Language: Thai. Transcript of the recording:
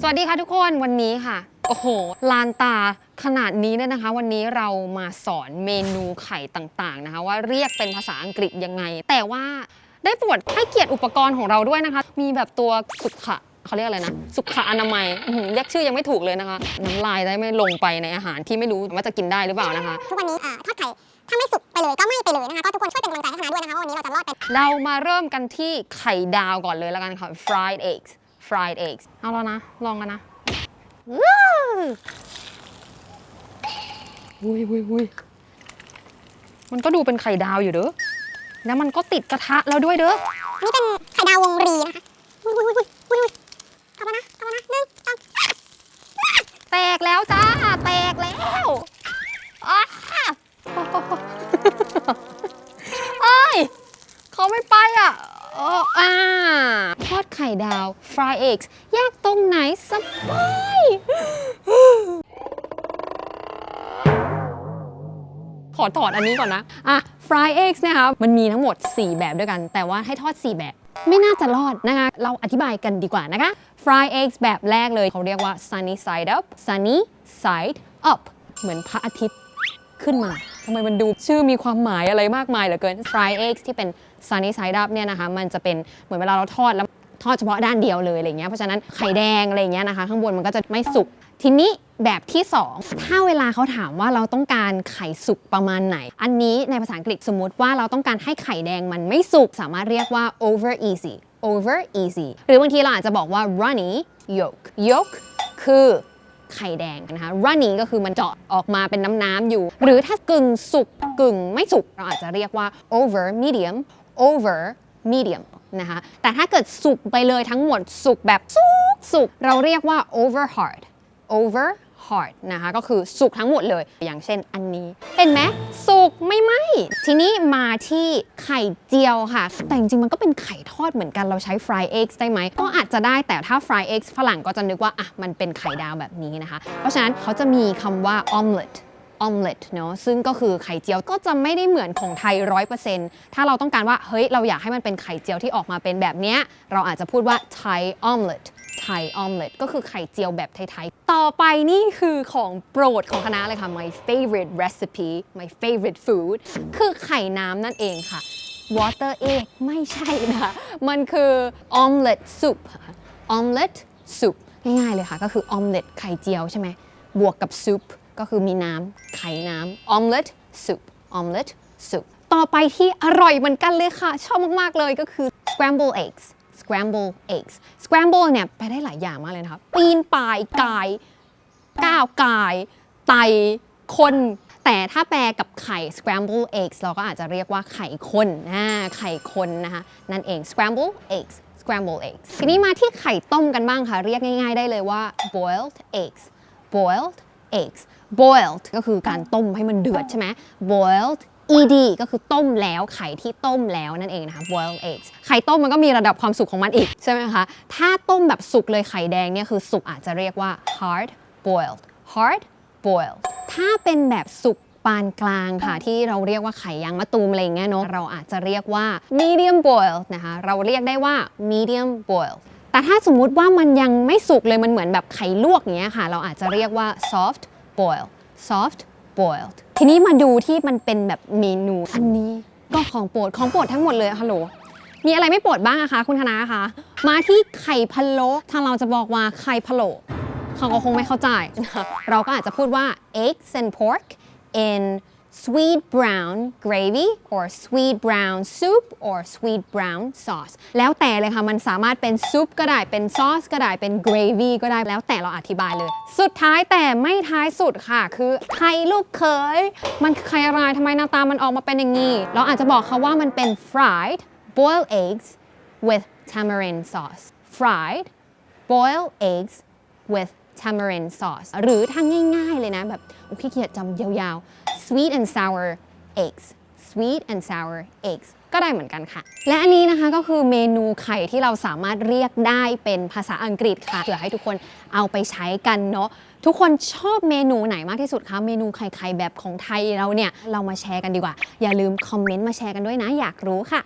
สวัสดีค่ะทุกคนวันนี้ค่ะ โอ้โห ลานตาขนาดนี้เนี่ยนะคะ วันนี้เรามาสอนเมนูไข่ต่างๆนะคะ ว่าเรียกเป็นภาษาอังกฤษยังไง แต่ว่าได้โปรดให้เกียรติอุปกรณ์ของเราด้วยนะคะ มีแบบตัวสุขะเขาเรียกอะไรนะ สุขอนามัยอื้อหือเรียกชื่อยังไม่ถูกเลยนะคะ น้ำลายได้ไม่ลงไปในอาหารที่ไม่รู้ว่าจะกินได้หรือเปล่านะคะ ทุกวันนี้อ่าทอดไข่ ถ้าไม่สุกไปเลยก็ไม่ไปเลยนะคะ ก็ทุกคนช่วยเป็นกำลังใจให้คณะด้วยนะคะว่าวันนี้เราจะรอดไป เรามาเริ่มกันที่ไข่ดาวก่อนเลยแล้วกันค่ะ fried eggs fried eggs เอาแล้วนะ ลองกันนะว้าวอุ้ยอุ้ยอุ้ยมันก็ดูเป็นไข่ดาวอยู่เด้อ แล้วมันก็ติดกระทะแล้วด้วยเด้อ นี่เป็นไข่ดาววงรีนะคะอุ้ยอุ้ยอุ้ยอุ้ยอุ้ยกลับมานะกลับมานะหนึ่งสองแตกแล้วจ้า แตกแล้วอ้าเอ้ยเขาไม่ไปอะ เอออ่าทอดไข่ดาว fry eggs ยากตรงไหนสบายขอถอดอันนี้ก่อนนะ อะ fry eggs นะคะมันมีทั้งหมด 4 แบบด้วยกัน แต่ว่าให้ทอด 4 แบบ ไม่น่าจะรอดนะคะ เราอธิบายกันดีกว่านะคะ fry eggs แบบแรกเลยเขาเรียกว่า sunny side up sunny side up เหมือนพระอาทิตย์ขึ้นมาทำไมมันดูชื่อมีความหมายอะไรมากมายเหลือเกิน fry eggs ที่เป็น sunny side up เนี่ยนะคะมันจะเป็นเหมือนเวลาเราทอดแล้วทอดเฉพาะด้านเดียวเลยอะไรเงี้ยเพราะฉะนั้นไข่แดงอะไรเงี้ยนะคะ ข้างบนมันก็จะไม่สุกทีนี้แบบที่ 2 ถ้าเวลาเขาถามว่าเราต้องการไข่สุกประมาณไหน อันนี้ในภาษาอังกฤษสมมติว่าเราต้องการให้ไข่แดงมันไม่สุกสามารถเรียกว่า over easy over easy หรือบางทีเราอาจจะบอกว่า runny yolk yolk คือไข่แดงนะคะ runny ก็คือมันเจาะออกมาเป็นน้ำๆอยู่ หรือถ้ากึ่งสุกกึ่งไม่สุก เราอาจจะเรียกว่า over medium over medium นะคะแต่ถ้าเกิดสุกไปเลยทั้งหมดสุกแบบสุกสุกเราเรียกว่า over hard over hard นะคะก็คือสุกทั้งหมดเลย อย่างเช่นอันนี้ เห็นไหมสุกไม่ไหมทีนี้มาที่ไข่เจียวค่ะ แต่จริงๆมันก็เป็นไข่ทอดเหมือนกันเราใช้ fry eggs ได้ไหม ก็อาจจะได้แต่ถ้า fry eggs ฝรั่งก็จะนึกว่าอะมันเป็นไข่ดาวแบบนี้นะคะ เพราะฉะนั้นเขาจะมีคำว่า omelette ออมเล็ตเนาะซึ่งก็คือไข่เจียวก็จะไม่ได้เหมือนของไทย 100%ถ้าเราต้องการว่าเฮ้ยเราอยากให้มันเป็นไข่เจียวที่ออกมาเป็นแบบเนี้ยเราอาจจะพูดว่า Thai omelet Thai omelet ก็คือไข่เจียวแบบไทยๆ ต่อไปนี่คือของโปรดของคณะเลยค่ะ my favorite recipe my favorite food คือไข่น้ำนั่นเองค่ะ water egg ไม่ใช่นะคะมันคือ omelet soup ค่ะ omelet soup ง่ายๆเลยค่ะ ก็คือ omelet ไข่เจียวใช่ไหมบวกกับ soup ก็คือมีน้ำไข่น้ำ omelet soup omelet soup ต่อไปที่อร่อยเหมือนกันเลยค่ะ ชอบมาก ๆ เลยก็คือ scramble eggs scramble eggs scramble เนี่ยไปได้หลายอย่างมากเลยนะคะปีนป่ายกาย ก้าวกาย ไตคนแต่ถ้าแปลกับไข่ scramble eggs เราก็อาจจะเรียกว่าไข่คนนะไข่คนนะคะ นั่นเอง scramble eggs scramble eggs ทีนี้มาที่ไข่ต้มกันบ้างค่ะ เรียกง่าย ๆ ได้เลยว่า boiled eggs boiled eggs boiled ก็คือการต้มให้มันเดือดใช่ไหม boiled ed ก็คือต้มแล้วไข่ที่ต้มแล้วนั่นเองนะคะ boiled eggs ไข่ต้มมันก็มีระดับความสุกของมันอีกใช่ไหมคะ ถ้าต้มแบบสุกเลยไข่แดงเนี่ยคือสุกอาจจะเรียกว่า hard boiled hard boiled ถ้าเป็นแบบสุกปานกลางค่ะที่เราเรียกว่าไข่ยางมะตูมอะไรอย่างเงี้ยเนาะเราอาจจะเรียกว่า medium boiled นะคะเราเรียกได้ว่า medium boiled แต่ถ้าสมมุติว่ามันยังไม่สุกเลยมันเหมือนแบบไข่ลวกอย่างเงี้ยค่ะ เราอาจจะเรียกว่า soft boiled soft boiled ทีนี้มาดูที่มันเป็นแบบเมนูอันนี้ก็ของโปรดของโปรดทั้งหมดเลยฮัลโหลมีอะไรไม่โปรดบ้างอะคะ คุณธนาคะ มาที่ไข่พะโล้ทางเราจะบอกว่าไข่พะโล้เขาก็คงไม่เข้าใจ เราก็อาจจะพูดว่า eggs and pork in sweet brown gravy or sweet brown soup or sweet brown sauce แล้วแต่เลยค่ะ มันสามารถเป็นซุปก็ได้ เป็นซอสก็ได้ เป็น gravy ก็ได้ แล้วแต่เราอธิบายเลย สุดท้ายแต่ไม่ท้ายสุดค่ะ คือไข่ลูกเขย มันคือไข่อะไรทำไมหน้าตามันออกมาเป็นอย่างนี้ เราอาจจะบอกเขาว่ามันเป็น fried boiled eggs with tamarind sauce fried boiled eggs with tamarind sauce หรือถ้าง่าย ๆ เลยนะ แบบโอ้ขี้เกียจจำยาว sweet and sour eggs sweet and sour eggs ก็ได้เหมือนกันค่ะ และอันนี้นะคะก็คือเมนูไข่ที่เราสามารถเรียกได้เป็นภาษาอังกฤษค่ะเผื่อให้ทุกคนเอาไปใช้กันเนาะทุกคนชอบเมนูไหนมากที่สุดคะเมนูไข่ไข่แบบของไทยเราเนี่ยเรามาแชร์กันดีกว่า อย่าลืมคอมเมนต์มาแชร์กันด้วยนะอยากรู้ค่ะ